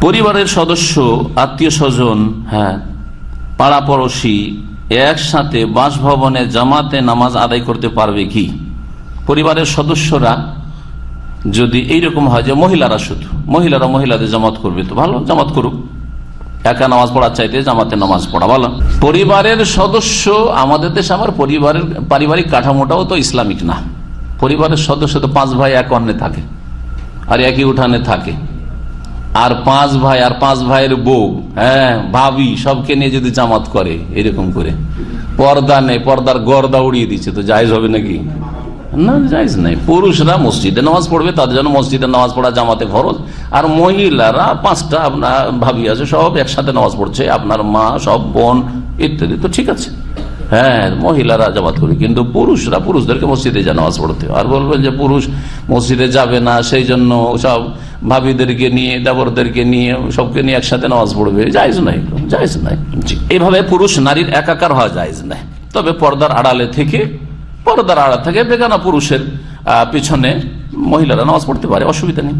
পরিবারের সদস্য, আত্মীয় স্বজন হ্যাঁ পাড়া পাড়াপড়শি একসাথে বাসভবনে জামাতে নামাজ আদায় করতে পারবে কি? পরিবারের সদস্যরা যদি এইরকম হয় যে মহিলারা শুধু, মহিলারা মহিলাদের জামাত করবে তো ভালো, জামাত করুক। একা নামাজ পড়ার চাইতে জামাতে নামাজ পড়া ভালো। পরিবারের সদস্য, আমাদের দেশে আমার পরিবারের পারিবারিক কাঠামোটাও তো ইসলামিক না। পরিবারের সদস্য তো পাঁচ ভাই, এক অন্যে থাকে, আর একই উঠানে থাকে। আর পাঁচ ভাই, আর পাঁচ ভাইয়ের বউ হ্যাঁ ভাবি, সবকে নিয়ে যদি জামাত করে, এরকম করে। পর্দা নেই, পর্দার গর্দা উড়িয়ে দিচ্ছে, তো জায়জ হবে নাকি? না, জায়জ নাই। পুরুষরা মসজিদে নামাজ পড়বে, তাদের জন্য মসজিদে নামাজ পড়া জামাতে খরচ আর মহিলারা পাঁচটা আপনার ভাবি আছে, সব একসাথে নামাজ পড়ছে, আপনার মা, সব বোন, ইত্যাদি, তো ঠিক আছে। হ্যাঁ মহিলারা জামাত করবে কিন্তু পুরুষরা পুরুষদেরকে মসজিদে যা নামাজ পড়তে আর বলবেন যে পুরুষ মসজিদে যাবে না, সেই জন্য সব ভাবিদেরকে নিয়ে, দেবরদেরকে নিয়ে, সবকে নিয়ে একসাথে নামাজ পড়বে। জায়জ নাই জায়জ নাই। এইভাবে পুরুষ নারীর একাকার হওয়া জায়জ নাই। তবে পর্দার আড়ালে থেকে, পর্দার আড়াল থেকে বেগানা পুরুষের পিছনে মহিলারা নামাজ পড়তে পারে, অসুবিধা নেই।